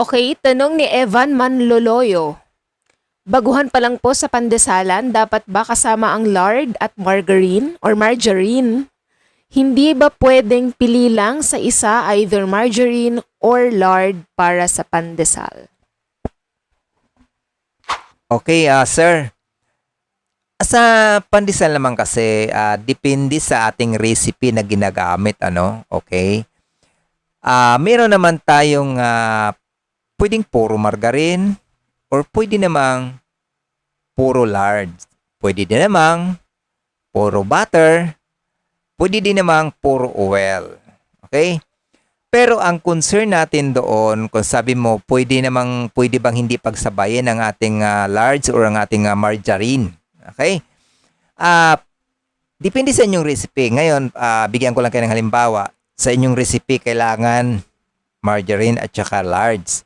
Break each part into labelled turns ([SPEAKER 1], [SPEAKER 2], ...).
[SPEAKER 1] Okay, tanong ni Evan Manloloyo. Baguhan pa lang po sa pandesalan, dapat ba kasama ang lard at margarine or margarine? Hindi ba pwedeng pili lang sa isa either margarine or lard para sa pandesal?
[SPEAKER 2] Okay, ah sir. Sa pandesal naman kasi, ah, depende sa ating recipe na ginagamit, ano? Okay? Ah, meron naman tayong ah, pwedeng puro margarine or pwede namang puro lard. Pwede din namang puro butter. Pwede din namang puro oil. Okay? Pero ang concern natin doon, kung sabi mo, pwede namang, pwede bang hindi pagsabayin ang ating ah, large or ang ating ah, margarine. Okay? Ah, depende sa inyong recipe. Ngayon, ah, bigyan ko lang kayo ng halimbawa. Sa inyong recipe, kailangan margarine at saka large.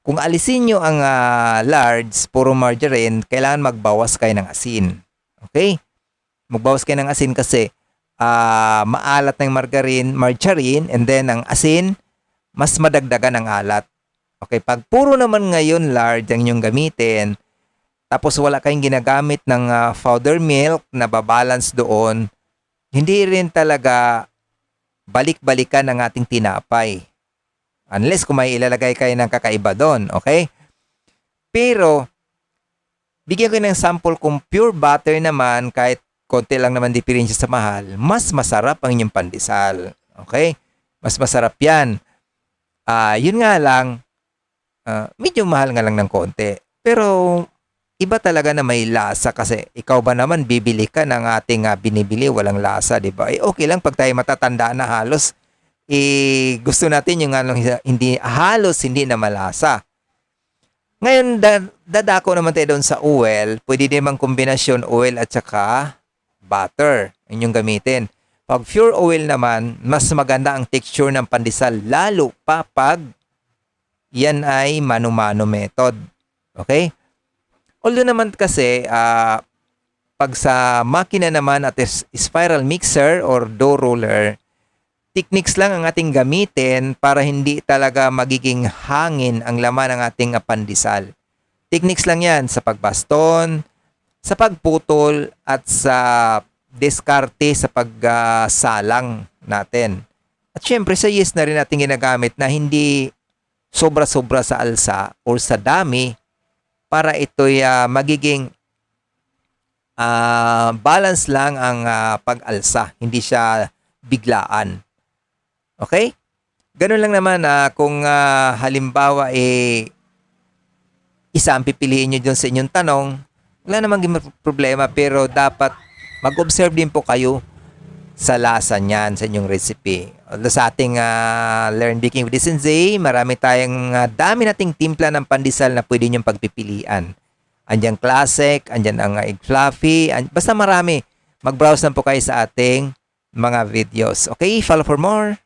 [SPEAKER 2] Kung alisin nyo ang ah, large, puro margarine, kailangan magbawas kayo ng asin. Okay? Magbawas kayo ng asin kasi ah, maalat ng margarine, margarine, and then ang asin, mas madagdagan ang alat. Okay, pag puro naman ngayon large ang inyong gamitin, tapos wala kayong ginagamit ng ah, powder milk na babalance doon, hindi rin talaga balik-balikan ang ating tinapay. Unless kung may ilalagay kayo ng kakaiba doon, okay? Pero, bigyan ko ng sample kung pure butter naman, kahit konti lang naman diferensya sa mahal, mas masarap ang inyong pandesal. Okay? Mas masarap yan. Ah, yun nga lang, ah, medyo mahal nga lang ng konti. Pero, iba talaga na may lasa kasi ikaw ba naman bibili ka ng ating ah, binibili walang lasa, di ba? Eh, okay lang pag tayo matatanda na halos eh, gusto natin yung ano, hindi halos hindi na malasa. Ngayon, da, dadako naman tayo doon sa oil. Pwede din mang kombinasyon oil at saka butter. Yun yung gamitin. Pag pure oil naman, mas maganda ang texture ng pandesal. Lalo pa pag yan ay mano-mano method. Okay? Although naman kasi, ah, pag sa makina naman at spiral mixer or dough roller, techniques lang ang ating gamitin para hindi talaga magiging hangin ang laman ng ating pandesal. Techniques lang yan sa pagbaston, sa pagputol, at sa diskarte sa pagsalang natin. At syempre sa yeast na rin natin ginagamit na hindi sobra-sobra sa alsa or sa dami para ito'y ah, magiging ah, balance lang ang ah, pag-alsa, hindi siya biglaan. Okay? Ganun lang naman ah, kung ah, halimbawa eh isa ang pipiliin nyo dun sa inyong tanong, wala namang problema pero dapat mag-observe din po kayo sa lasa niyan sa inyong recipe. Although sa ating ah, Learn Baking with Sensei, marami tayong ah, dami nating timpla ng pandesal na pwede niyong pagpipilian. Andiyan classic, andiyan ang egg fluffy, an- basta marami. Mag-browse lang po kayo sa ating mga videos. Okay, follow for more.